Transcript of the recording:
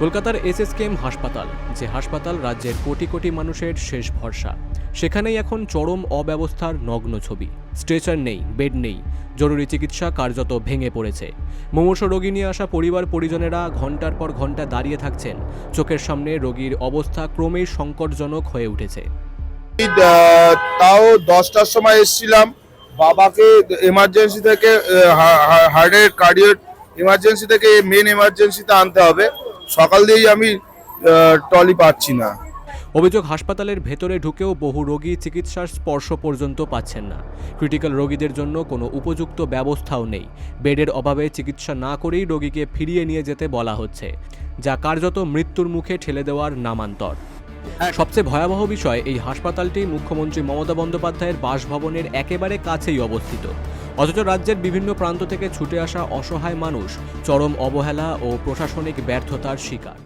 কলকাতার S S SSKM হাসপাতাল, যে হাসপাতাল রাজ্যের কোটি কোটি মানুষের শেষ ভরসা। সেখানেই এখন চরম অব্যবস্থার নগ্ন ছবি। স্ট্রেচার নেই, বেড নেই, জরুরি চিকিৎসা কার্যত ভেঙে পড়েছে। মুমূর্ষ রোগী নিয়ে আসা পরিবার পরিজনেরা ঘণ্টার পর ঘণ্টা দাঁড়িয়ে থাকছেন। চোখের সামনে রোগীর অবস্থা ক্রমেই সংকটজনক হয়ে উঠেছে। তাও দশটার সময় এসেছিলাম। বাবাকে এমার্জেন্সি থেকে হার্টের কার্ডিওর এমার্জেন্সি থেকে মেন এমার্জেন্সিতে আনতে হবে। সকাল দিয়েই আমি টলি পাচ্ছি না। অভিযোগ হাসপাতালের ভেতরে ঢুকেও বহু রোগী চিকিৎসার স্পর্শ পর্যন্ত পাচ্ছেন না। ক্রিটিক্যাল রোগীদের জন্য কোনো উপযুক্ত ব্যবস্থাও নেই। বেডের অভাবে চিকিৎসা না করেই রোগীকে ফিরিয়ে নিয়ে যেতে বলা হচ্ছে যা কার্যত মৃত্যুর মুখে ঠেলে দেওয়ার নামান্তর। সবচেয়ে ভয়াবহ বিষয় এই হাসপাতালটি মুখ্যমন্ত্রী মমতা বন্দ্যোপাধ্যায়ের বাসভবনের একেবারে কাছেই অবস্থিত। অথচ রাজ্যের বিভিন্ন প্রান্ত থেকে ছুটে আসা অসহায় মানুষ চরম অবহেলা ও প্রশাসনিক ব্যর্থতার শিকার।